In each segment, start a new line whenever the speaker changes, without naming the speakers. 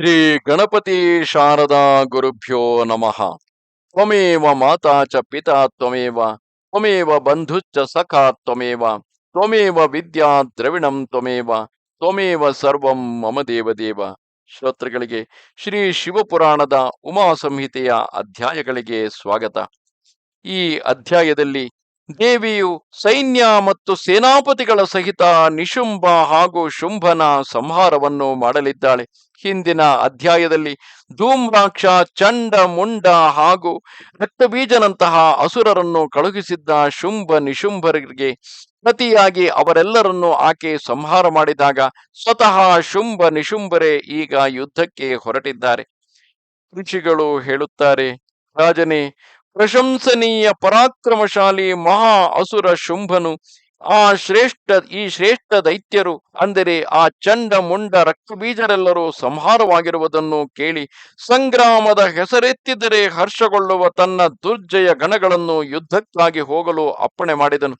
ಶ್ರೀ ಗಣಪತಿ ಶಾರದಾ ಗುರುಭ್ಯೋ ನಮಃ. ತ್ವಮೇವ ಮಾತಾ ಚ ಪಿತಾ ತ್ವಮೇವ ತ್ವಮೇವ ಬಂಧುಶ್ಚ ಸಖಾ ತ್ವಮೇವ ತ್ವಮೇವ ವಿದ್ಯಾ ದ್ರವಿಣಂ ತ್ವಮೇವ ತ್ವಮೇವ ಸರ್ವಂ ಮಮ ದೇವದೇವ. ಶ್ರೋತೃಗಳಿಗೆ ಶ್ರೀ ಶಿವಪುರಾಣದ ಉಮಾ ಸಂಹಿತೆಯ ಅಧ್ಯಾಯಗಳಿಗೆ ಸ್ವಾಗತ. ಈ ಅಧ್ಯಾಯದಲ್ಲಿ ದೇವಿಯು ಸೈನ್ಯ ಮತ್ತು ಸೇನಾಪತಿಗಳ ಸಹಿತ ನಿಶುಂಭ ಹಾಗೂ ಶುಂಭನ ಸಂಹಾರವನ್ನು ಮಾಡಲಿದ್ದಾಳೆ. ಹಿಂದಿನ ಅಧ್ಯಾಯದಲ್ಲಿ ಧೂಮ್ರಾಕ್ಷ, ಚಂಡ, ಮುಂಡ ಹಾಗೂ ರಕ್ತಬೀಜನಂತಹ ಅಸುರರನ್ನು ಕಳುಹಿಸಿದ್ದ ಶುಂಭ ನಿಶುಂಭರಿಗೆ ಪ್ರತಿಯಾಗಿ ಅವರೆಲ್ಲರನ್ನು ಆಕೆ ಸಂಹಾರ ಮಾಡಿದಾಗ ಸ್ವತಃ ಶುಂಭ ನಿಶುಂಭರೇ ಈಗ ಯುದ್ಧಕ್ಕೆ ಹೊರಟಿದ್ದಾರೆ. ಋಷಿಗಳು ಹೇಳುತ್ತಾರೆ, ರಾಜನೇ ಪ್ರಶಂಸನೀಯ ಪರಾಕ್ರಮಶಾಲಿ ಮಹಾ ಅಸುರ ಶುಂಭನು. ಆ ಶ್ರೇಷ್ಠ, ಈ ಶ್ರೇಷ್ಠ ದೈತ್ಯರು ಅಂದರೆ ಆ ಚಂಡ ಮುಂಡ ರಕ್ತಬೀಜರೆಲ್ಲರೂ ಸಂಹಾರವಾಗಿರುವುದನ್ನು ಕೇಳಿ ಸಂಗ್ರಾಮದ ಹೆಸರೆತ್ತಿದರೆ ಹರ್ಷಗೊಳ್ಳುವ ತನ್ನ ದುರ್ಜಯ ಗಣಗಳನ್ನು ಯುದ್ಧಕ್ಕಾಗಿ ಹೋಗಲು ಅಪ್ಪಣೆ ಮಾಡಿದನು.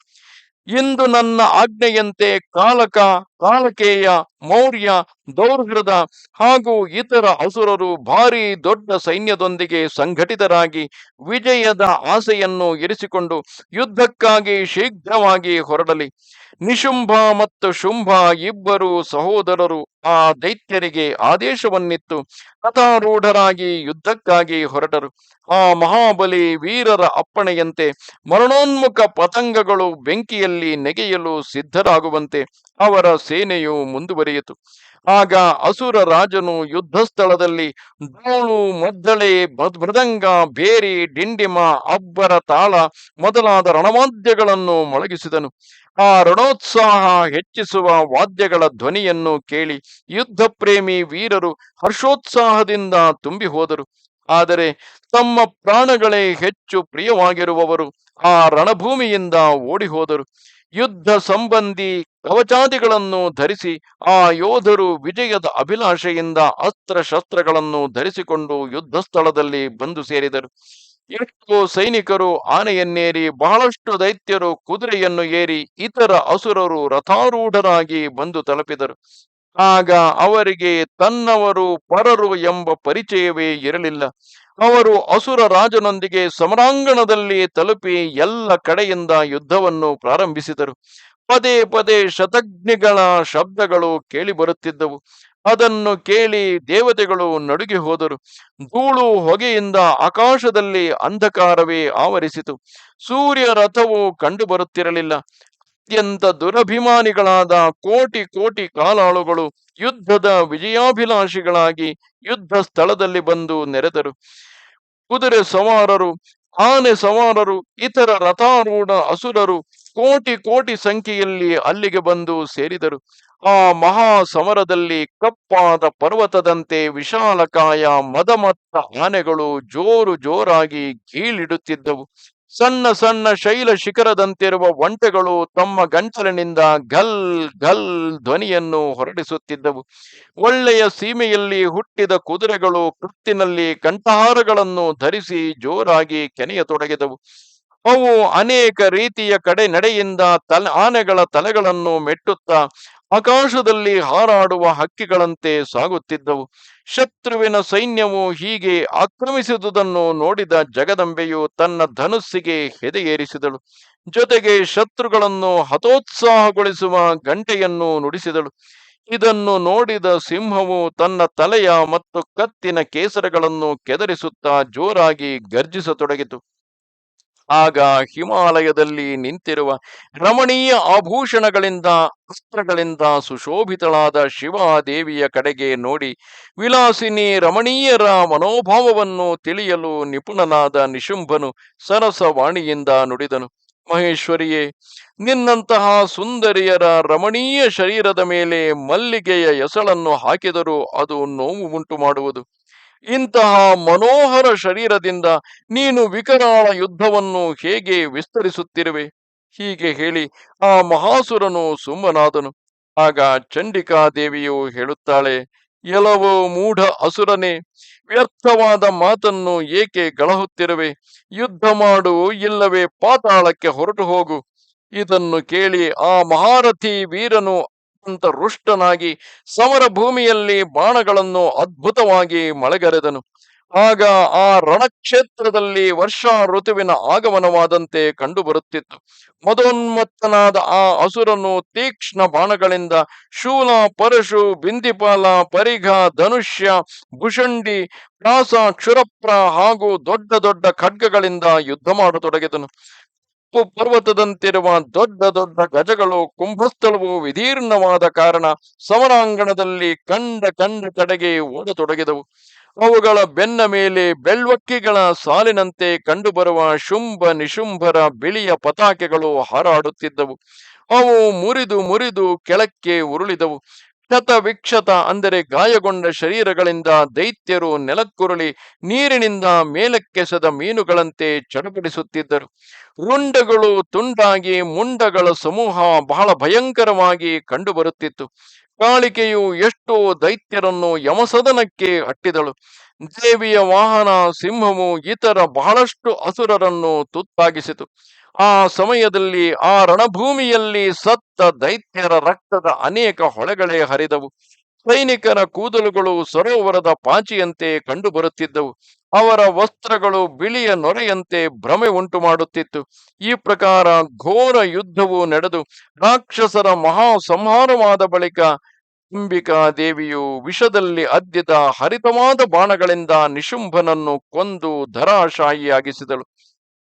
ಇಂದು ನನ್ನ ಆಜ್ಞೆಯಂತೆ ಕಾಲಕ ಕಾಲಕೇಯ ಮೌರ್ಯ, ದೌರ್ಹೃದ ಹಾಗೂ ಇತರ ಅಸುರರು ಭಾರಿ ದೊಡ್ಡ ಸೈನ್ಯದೊಂದಿಗೆ ಸಂಘಟಿತರಾಗಿ ವಿಜಯದ ಆಸೆಯನ್ನು ಇರಿಸಿಕೊಂಡು ಯುದ್ಧಕ್ಕಾಗಿ ಶೀಘ್ರವಾಗಿ ಹೊರಡಲಿ. ನಿಶುಂಭ ಮತ್ತು ಶುಂಭ ಇಬ್ಬರು ಸಹೋದರರು ಆ ದೈತ್ಯರಿಗೆ ಆದೇಶವನ್ನಿತ್ತು. ಕಥಾರೂಢರಾಗಿ ಯುದ್ಧಕ್ಕಾಗಿ ಹೊರಟರು. ಆ ಮಹಾಬಲಿ ವೀರರ ಅಪ್ಪಣೆಯಂತೆ ಮರಣೋನ್ಮುಖ ಪತಂಗಗಳು ಬೆಂಕಿಯಲ್ಲಿ ನೆಗೆಯಲು ಸಿದ್ಧರಾಗುವಂತೆ ಅವರ ಸೇನೆಯು ಮುಂದುವರಿಯಿತು. ಆಗ ಅಸುರ ರಾಜನು ಯುದ್ಧ ಸ್ಥಳದಲ್ಲಿ ಧೂಳು, ಮದ್ದಳೆ ಮದ್- ಮೃದಂಗ, ಬೇರಿ, ಡಿಂಡಿಮ, ಅಬ್ಬರ ತಾಳ ಮೊದಲಾದ ರಣವಾದ್ಯಗಳನ್ನು ಮೊಳಗಿಸಿದನು. ಆ ರಣೋತ್ಸಾಹ ಹೆಚ್ಚಿಸುವ ವಾದ್ಯಗಳ ಧ್ವನಿಯನ್ನು ಕೇಳಿ ಯುದ್ಧ ಪ್ರೇಮಿ ವೀರರು ಹರ್ಷೋತ್ಸಾಹದಿಂದ ತುಂಬಿ ಹೋದರು ಆದರೆ ತಮ್ಮ ಪ್ರಾಣಗಳೇ ಹೆಚ್ಚು ಪ್ರಿಯವಾಗಿರುವವರು ಆ ರಣಭೂಮಿಯಿಂದ ಓಡಿ ಹೋದರು ಯುದ್ಧ ಸಂಬಂಧಿ ಕವಚಾದಿಗಳನ್ನು ಧರಿಸಿ ಆ ಯೋಧರು ವಿಜಯದ ಅಭಿಲಾಷೆಯಿಂದ ಅಸ್ತ್ರ ಶಸ್ತ್ರಗಳನ್ನು ಧರಿಸಿಕೊಂಡು ಯುದ್ಧ ಸ್ಥಳದಲ್ಲಿ ಬಂದು ಸೇರಿದರು. ಎಷ್ಟೋ ಸೈನಿಕರು ಆನೆಯನ್ನೇರಿ, ಬಹಳಷ್ಟು ದೈತ್ಯರು ಕುದುರೆಯನ್ನು ಏರಿ, ಇತರ ಅಸುರರು ರಥಾರೂಢರಾಗಿ ಬಂದು ತಲುಪಿದರು. ಆಗ ಅವರಿಗೆ ತನ್ನವರು ಪರರು ಎಂಬ ಪರಿಚಯವೇ ಇರಲಿಲ್ಲ. ಅವರು ಅಸುರ ರಾಜನೊಂದಿಗೆ ಸಮರಾಂಗಣದಲ್ಲಿ ತಲುಪಿ ಎಲ್ಲ ಕಡೆಯಿಂದ ಯುದ್ಧವನ್ನು ಪ್ರಾರಂಭಿಸಿದರು. ಪದೇ ಪದೇ ಶತಜ್ಞಿಗಳ ಶಬ್ದಗಳು ಕೇಳಿ ಬರುತ್ತಿದ್ದವು. ಅದನ್ನು ಕೇಳಿ ದೇವತೆಗಳು ನಡುಗಿ ಹೋದರು. ಧೂಳು ಹೊಗೆಯಿಂದ ಆಕಾಶದಲ್ಲಿ ಅಂಧಕಾರವೇ ಆವರಿಸಿತು. ಸೂರ್ಯ ರಥವು ಕಂಡು ಬರುತ್ತಿರಲಿಲ್ಲ. ಅತ್ಯಂತ ದುರಭಿಮಾನಿಗಳಾದ ಕೋಟಿ ಕೋಟಿ ಕಾಲಾಳುಗಳು ಯುದ್ಧದ ವಿಜಯಾಭಿಲಾಷಿಗಳಾಗಿ ಯುದ್ಧ ಸ್ಥಳದಲ್ಲಿ ಬಂದು ನೆರೆದರು. ಕುದುರೆ ಸವಾರರು, ಆನೆ ಸವಾರರು, ಇತರ ರಥಾರೂಢ ಅಸುರರು ಕೋಟಿ ಕೋಟಿ ಸಂಖ್ಯೆಯಲ್ಲಿ ಅಲ್ಲಿಗೆ ಬಂದು ಸೇರಿದರು. ಆ ಮಹಾ ಸಮರದಲ್ಲಿ ಕಪ್ಪಾದ ಪರ್ವತದಂತೆ ವಿಶಾಲಕಾಯ ಮದಮತ್ತ ಆನೆಗಳು ಜೋರು ಜೋರಾಗಿ ಗೀಳಿಡುತ್ತಿದ್ದವು. ಸಣ್ಣ ಸಣ್ಣ ಶೈಲ ಶಿಖರದಂತಿರುವ ಒಂಟೆಗಳು ತಮ್ಮ ಗಂಟಲಿನಿಂದ ಘಲ್ ಘಲ್ ಧ್ವನಿಯನ್ನು ಹೊರಡಿಸುತ್ತಿದ್ದವು. ಒಳ್ಳೆಯ ಸೀಮೆಯಲ್ಲಿ ಹುಟ್ಟಿದ ಕುದುರೆಗಳು ಕೃತ್ತಿನಲ್ಲಿ ಕಂಠಹಾರಗಳನ್ನು ಧರಿಸಿ ಜೋರಾಗಿ ಕೆನೆಯತೊಡಗಿದವು. ಅವು ಅನೇಕ ರೀತಿಯ ಕಡೆ ನಡೆಯಿಂದ ತಲೆ ಆನೆಗಳ ತಲೆಗಳನ್ನು ಮೆಟ್ಟುತ್ತಾ ಆಕಾಶದಲ್ಲಿ ಹಾರಾಡುವ ಹಕ್ಕಿಗಳಂತೆ ಸಾಗುತ್ತಿದ್ದವು. ಶತ್ರುವಿನ ಸೈನ್ಯವು ಹೀಗೆ ಆಕ್ರಮಿಸಿದುದನ್ನು ನೋಡಿದ ಜಗದಂಬೆಯು ತನ್ನ ಧನುಸ್ಸಿಗೆ ಹೆದೆಯೇರಿಸಿದಳು. ಜೊತೆಗೆ ಶತ್ರುಗಳನ್ನು ಹತೋತ್ಸಾಹಗೊಳಿಸುವ ಗಂಟೆಯನ್ನು ನುಡಿಸಿದಳು. ಇದನ್ನು ನೋಡಿದ ಸಿಂಹವು ತನ್ನ ತಲೆಯ ಮತ್ತು ಕತ್ತಿನ ಕೇಸರಗಳನ್ನು ಕೆದರಿಸುತ್ತಾ ಜೋರಾಗಿ ಗರ್ಜಿಸತೊಡಗಿತು. ಆಗ ಹಿಮಾಲಯದಲ್ಲಿ ನಿಂತಿರುವ ರಮಣೀಯ ಆಭೂಷಣಗಳಿಂದ, ಅಸ್ತ್ರಗಳಿಂದ ಸುಶೋಭಿತಳಾದ ಶಿವಾದೇವಿಯ ಕಡೆಗೆ ನೋಡಿ ವಿಲಾಸಿನಿ ರಮಣೀಯರ ಮನೋಭಾವವನ್ನು ತಿಳಿಯಲು ನಿಪುಣನಾದ ನಿಶುಂಭನು ಸರಸವಾಣಿಯಿಂದ ನುಡಿದನು, ಮಹೇಶ್ವರಿಯೇ, ನಿನ್ನಂತಹ ಸುಂದರಿಯರ ರಮಣೀಯ ಶರೀರದ ಮೇಲೆ ಮಲ್ಲಿಗೆಯ ಎಸಳನ್ನು ಹಾಕಿದರೂ ಅದು ನೋವು ಉಂಟು ಮಾಡುವುದು ಇಂತಹ ಮನೋಹರ ಶರೀರದಿಂದ ನೀನು ವಿಕರಾಳ ಯುದ್ಧವನ್ನು ಹೇಗೆ ವಿಸ್ತರಿಸುತ್ತಿರುವೆ? ಹೀಗೆ ಹೇಳಿ ಆ ಮಹಾಸುರನು ಸುಮ್ಮನಾದನು. ಆಗ ಚಂಡಿಕಾ ದೇವಿಯು ಹೇಳುತ್ತಾಳೆ ಎಲವೋ ಮೂಢ ಅಸುರನೇ, ವ್ಯರ್ಥವಾದ ಮಾತನ್ನು ಏಕೆ ಗಳಹುತ್ತಿರುವೆ? ಯುದ್ಧ ಮಾಡು, ಇಲ್ಲವೇ ಪಾತಾಳಕ್ಕೆ ಹೊರಟು ಹೋಗು ಇದನ್ನು ಕೇಳಿ ಆ ಮಹಾರಥಿ ವೀರನು ಅತ್ಯಂತ ರುಷ್ಟನಾಗಿ ಸಮರ ಭೂಮಿಯಲ್ಲಿ ಬಾಣಗಳನ್ನು ಅದ್ಭುತವಾಗಿ ಮಳೆಗರೆದನು. ಆಗ ಆ ರಣಕ್ಷೇತ್ರದಲ್ಲಿ ವರ್ಷಾ ಋತುವಿನ ಆಗಮನವಾದಂತೆ ಕಂಡುಬರುತ್ತಿತ್ತು. ಮದೋನ್ಮತ್ತನಾದ ಆ ಅಸುರನು ತೀಕ್ಷ್ಣ ಬಾಣಗಳಿಂದ ಶೂಲ, ಪರಶು, ಬಿಂದಿಪಾಲ, ಪರಿಘ, ಧನುಷ್ಯ, ಭುಷಂಡಿ, ಪ್ರಾಸ, ಕ್ಷುರಪ್ರ ಹಾಗೂ ದೊಡ್ಡ ದೊಡ್ಡ ಖಡ್ಗಗಳಿಂದ ಯುದ್ಧ ಮಾಡತೊಡಗಿದನು. ಕಪ್ಪು ಪರ್ವತದಂತಿರುವ ದೊಡ್ಡ ದೊಡ್ಡ ಗಜಗಳು ಕುಂಭಸ್ಥಳವು ವಿದೀರ್ಣವಾದ ಕಾರಣ ಸಮರಾಂಗಣದಲ್ಲಿ ಕಂಡ ಕಂಡ ಕಡೆಗೆ ಓಡತೊಡಗಿದವು. ಅವುಗಳ ಬೆನ್ನ ಮೇಲೆ ಬೆಳ್ವಕ್ಕಿಗಳ ಸಾಲಿನಂತೆ ಕಂಡುಬರುವ ಶುಂಭ ನಿಶುಂಭರ ಬಿಳಿಯ ಪತಾಕೆಗಳು ಹಾರಾಡುತ್ತಿದ್ದವು. ಅವು ಮುರಿದು ಮುರಿದು ಕೆಳಕ್ಕೆ ಉರುಳಿದವು. ಕ್ಷತ ವಿಕ್ಷತ ಅಂದರೆ ಗಾಯಗೊಂಡ ಶರೀರಗಳಿಂದ ದೈತ್ಯರು ನೆಲಕ್ಕುರುಳಿ ನೀರಿನಿಂದ ಮೇಲಕ್ಕೆಸದ ಮೀನುಗಳಂತೆ ಚಡಪಡಿಸುತ್ತಿದ್ದರು ರುಂಡಗಳು ತುಂಡಾಗಿ ಮುಂಡಗಳ ಸಮೂಹ ಬಹಳ ಭಯಂಕರವಾಗಿ ಕಂಡುಬರುತ್ತಿತ್ತು. ಕಾಳಿಕೆಯು ಎಷ್ಟೋ ದೈತ್ಯರನ್ನು ಯಮಸದನಕ್ಕೆ ಅಟ್ಟಿದಳು. ದೇವಿಯ ವಾಹನ, ಸಿಂಹವು ಇತರ ಬಹಳಷ್ಟು ಅಸುರರನ್ನು ತುತ್ತಾಗಿಸಿತು. ಆ ಸಮಯದಲ್ಲಿ, ಆ ರಣಭೂಮಿಯಲ್ಲಿ ಸತ್ತ ದೈತ್ಯರ ರಕ್ತದ ಅನೇಕ ಹೊಳೆಗಳೇ ಹರಿದವು. ಸೈನಿಕರ ಕೂದಲುಗಳು ಸರೋವರದ ಪಾಚಿಯಂತೆ ಕಂಡುಬರುತ್ತಿದ್ದವು. ಅವರ ವಸ್ತ್ರಗಳು ಬಿಳಿಯ ನೊರೆಯಂತೆ ಭ್ರಮೆ ಉಂಟು ಮಾಡುತ್ತಿತ್ತು ಈ ಪ್ರಕಾರ ಘೋರ ಯುದ್ಧವು ನಡೆದು, ರಾಕ್ಷಸರ ಮಹಾ ಸಂಹಾರವಾದ ಬಳಿಕ ಅಂಬಿಕಾ ದೇವಿಯು ವಿಷದಲ್ಲಿ ಅದ್ದಿದ ಹರಿತವಾದ ಬಾಣಗಳಿಂದ ನಿಶುಂಭನನ್ನು ಕೊಂದು ಧರಾಶಾಹಿಯಾಗಿಸಿದಳು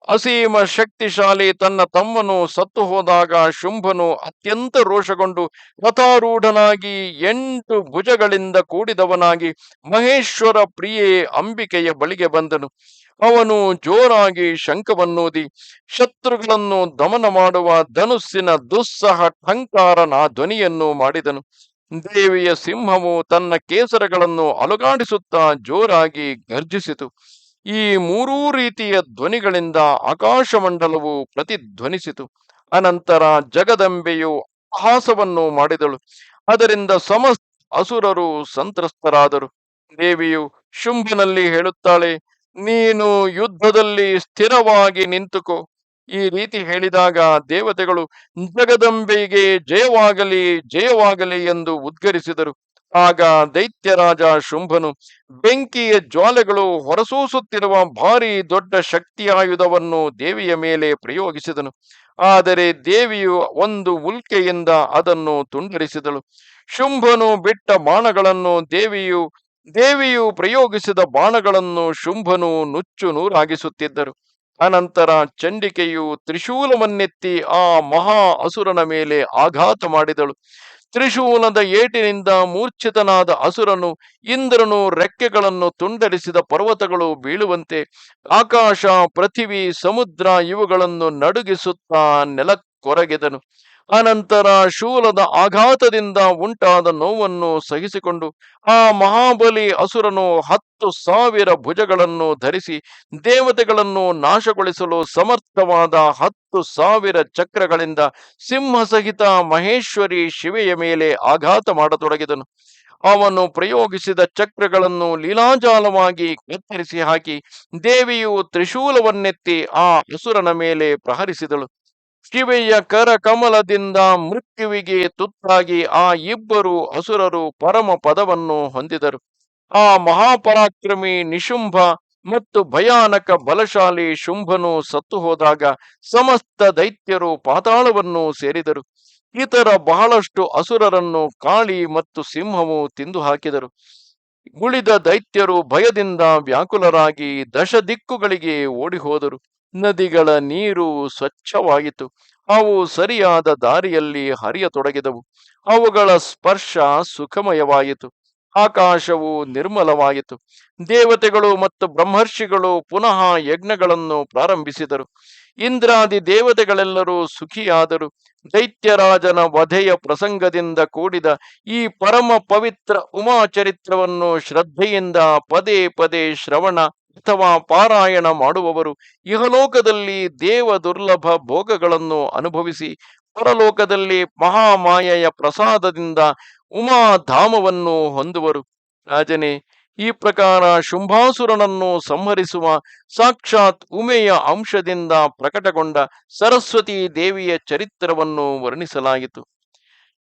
ಅಸೀಮ ಶಕ್ತಿಶಾಲಿ ತನ್ನ ತಮ್ಮನು ಸತ್ತು ಹೋದಾಗ ಶುಂಭನು ಅತ್ಯಂತ ರೋಷಗೊಂಡು ರಥಾರೂಢನಾಗಿ ಎಂಟು ಭುಜಗಳಿಂದ ಕೂಡಿದವನಾಗಿ ಮಹೇಶ್ವರ ಪ್ರಿಯೆ ಅಂಬಿಕೆಯ ಬಳಿಗೆ ಬಂದನು. ಅವನು ಜೋರಾಗಿ ಶಂಖವನ್ನೂದಿ ಶತ್ರುಗಳನ್ನು ದಮನ ಮಾಡುವ ಧನುಸ್ಸಿನ ದುಸ್ಸಹ ಠಂಕಾರನ ಧ್ವನಿಯನ್ನು ಮಾಡಿದನು. ದೇವಿಯ ಸಿಂಹವು ತನ್ನ ಕೇಸರಗಳನ್ನು ಅಲುಗಾಡಿಸುತ್ತಾ ಜೋರಾಗಿ ಗರ್ಜಿಸಿತು. ಈ ಮೂರೂ ರೀತಿಯ ಧ್ವನಿಗಳಿಂದ ಆಕಾಶಮಂಡಲವು ಪ್ರತಿಧ್ವನಿಸಿತು. ಅನಂತರ ಜಗದಂಬೆಯು ಅಪಹಾಸವನ್ನು ಮಾಡಿದಳು. ಅದರಿಂದ ಸಮಸ್ತ ಅಸುರರು ಸಂತ್ರಸ್ತರಾದರು. ದೇವಿಯು ಶುಂಭನಲ್ಲಿ ಹೇಳುತ್ತಾಳೆ, ನೀನು ಯುದ್ಧದಲ್ಲಿ ಸ್ಥಿರವಾಗಿ ನಿಂತುಕೋ. ಈ ರೀತಿ ಹೇಳಿದಾಗ ದೇವತೆಗಳು ಜಗದಂಬೆಗೆ ಜಯವಾಗಲಿ ಜಯವಾಗಲಿ ಎಂದು ಉದ್ಗರಿಸಿದರು. ಆಗ ದೈತ್ಯರಾಜ ಶುಂಭನು ಬೆಂಕಿಯ ಜ್ವಾಲೆಗಳು ಹೊರಸೂಸುತ್ತಿರುವ ಭಾರಿ ದೊಡ್ಡ ಶಕ್ತಿಯಾಯುಧವನ್ನು ದೇವಿಯ ಮೇಲೆ ಪ್ರಯೋಗಿಸಿದನು. ಆದರೆ ದೇವಿಯು ಒಂದು ಉಲ್ಕೆಯಿಂದ ಅದನ್ನು ತುಂಡರಿಸಿದಳು. ಶುಂಭನು ಬಿಟ್ಟ ಬಾಣಗಳನ್ನು ದೇವಿಯು ದೇವಿಯು ಪ್ರಯೋಗಿಸಿದ ಬಾಣಗಳನ್ನು ಶುಂಭನು ನುಚ್ಚು ನೂರಾಗಿಸುತ್ತಿದ್ದರು. ಅನಂತರ ಚಂಡಿಕೆಯು ತ್ರಿಶೂಲವನ್ನೆತ್ತಿ ಆ ಮಹಾ ಅಸುರನ ಮೇಲೆ ಆಘಾತ ಮಾಡಿದಳು. ತ್ರಿಶೂಲದ ಏಟಿನಿಂದ ಮೂರ್ಛಿತನಾದ ಅಸುರನು ಇಂದ್ರನು ರೆಕ್ಕೆಗಳನ್ನು ತುಂಡರಿಸಿದ ಪರ್ವತಗಳು ಬೀಳುವಂತೆ ಆಕಾಶ, ಪೃಥಿವಿ, ಸಮುದ್ರ ಇವುಗಳನ್ನು ನಡುಗಿಸುತ್ತಾ ನೆಲಕ್ಕೊರಗಿದನು. ಅನಂತರ ಶೂಲದ ಆಘಾತದಿಂದ ಉಂಟಾದ ನೋವನ್ನು ಸಹಿಸಿಕೊಂಡು ಆ ಮಹಾಬಲಿ ಅಸುರನು ಹತ್ತು ಸಾವಿರ ಭುಜಗಳನ್ನು ಧರಿಸಿ ದೇವತೆಗಳನ್ನು ನಾಶಗೊಳಿಸಲು ಸಮರ್ಥವಾದ ಹತ್ತು ಸಾವಿರ ಚಕ್ರಗಳಿಂದ ಸಿಂಹ ಸಹಿತ ಮಹೇಶ್ವರಿ ಶಿವೆಯ ಮೇಲೆ ಆಘಾತ ಮಾಡತೊಡಗಿದನು. ಅವನು ಪ್ರಯೋಗಿಸಿದ ಚಕ್ರಗಳನ್ನು ಲೀಲಾಜಾಲವಾಗಿ ಕತ್ತರಿಸಿ ಹಾಕಿ ದೇವಿಯು ತ್ರಿಶೂಲವನ್ನೆತ್ತಿ ಆ ಅಸುರನ ಮೇಲೆ ಪ್ರಹರಿಸಿದಳು. ಶಿವೆಯ ಕರಕಮಲದಿಂದ ಮೃತ್ಯುವಿಗೆ ತುತ್ತಾಗಿ ಆ ಇಬ್ಬರು ಅಸುರರು ಪರಮ ಪದವನ್ನು ಹೊಂದಿದರು. ಆ ಮಹಾಪರಾಕ್ರಮಿ ನಿಶುಂಭ ಮತ್ತು ಭಯಾನಕ ಬಲಶಾಲಿ ಶುಂಭನು ಸತ್ತು ಹೋದಾಗ ಸಮಸ್ತ ದೈತ್ಯರು ಪಾತಾಳವನ್ನು ಸೇರಿದರು. ಇತರ ಬಹಳಷ್ಟು ಅಸುರರನ್ನು ಕಾಳಿ ಮತ್ತು ಸಿಂಹವು ತಿಂದು ಹಾಕಿದರು. ಉಳಿದ ದೈತ್ಯರು ಭಯದಿಂದ ವ್ಯಾಕುಲರಾಗಿ ದಶ ದಿಕ್ಕುಗಳಿಗೆ ಓಡಿ ಹೋದರು ನದಿಗಳ ನೀರು ಸ್ವಚ್ಛವಾಗಿತ್ತು. ಅವು ಸರಿಯಾದ ದಾರಿಯಲ್ಲಿ ಹರಿಯತೊಡಗಿದವು. ಅವುಗಳ ಸ್ಪರ್ಶ ಸುಖಮಯವಾಯಿತು ಆಕಾಶವು ನಿರ್ಮಲವಾಯಿತು ದೇವತೆಗಳು ಮತ್ತು ಬ್ರಹ್ಮರ್ಷಿಗಳು ಪುನಃ ಯಜ್ಞಗಳನ್ನು ಪ್ರಾರಂಭಿಸಿದರು. ಇಂದ್ರಾದಿ ದೇವತೆಗಳೆಲ್ಲರೂ ಸುಖಿಯಾದರು. ದೈತ್ಯರಾಜನ ವಧೆಯ ಪ್ರಸಂಗದಿಂದ ಕೂಡಿದ ಈ ಪರಮ ಪವಿತ್ರ ಉಮಾಚರಿತ್ರವನ್ನು ಶ್ರದ್ಧೆಯಿಂದ ಪದೇ ಪದೇ ಶ್ರವಣ ಅಥವಾ ಪಾರಾಯಣ ಮಾಡುವವರು ಇಹಲೋಕದಲ್ಲಿ ದೇವ ದುರ್ಲಭ ಭೋಗಗಳನ್ನು ಅನುಭವಿಸಿ, ಪರಲೋಕದಲ್ಲಿ ಮಹಾಮಾಯೆಯ ಪ್ರಸಾದದಿಂದ ಉಮಾಧಾಮವನ್ನು ಹೊಂದುವರು. ರಾಜನೇ, ಈ ಪ್ರಕಾರ ಶುಂಭಾಸುರನನ್ನು ಸಂಹರಿಸುವ ಸಾಕ್ಷಾತ್ ಉಮೆಯ ಅಂಶದಿಂದ ಪ್ರಕಟಗೊಂಡ ಸರಸ್ವತಿ ದೇವಿಯ ಚರಿತ್ರವನ್ನು ವರ್ಣಿಸಲಾಯಿತು.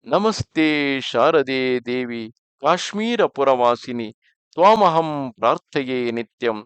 ನಮಸ್ತೆ ಶಾರದೆ ದೇವಿ, ಕಾಶ್ಮೀರ ಪುರವಾಸಿನಿ, ತ್ವಾಮಹಂ ಪ್ರಾರ್ಥೆಯೇ ನಿತ್ಯಂ.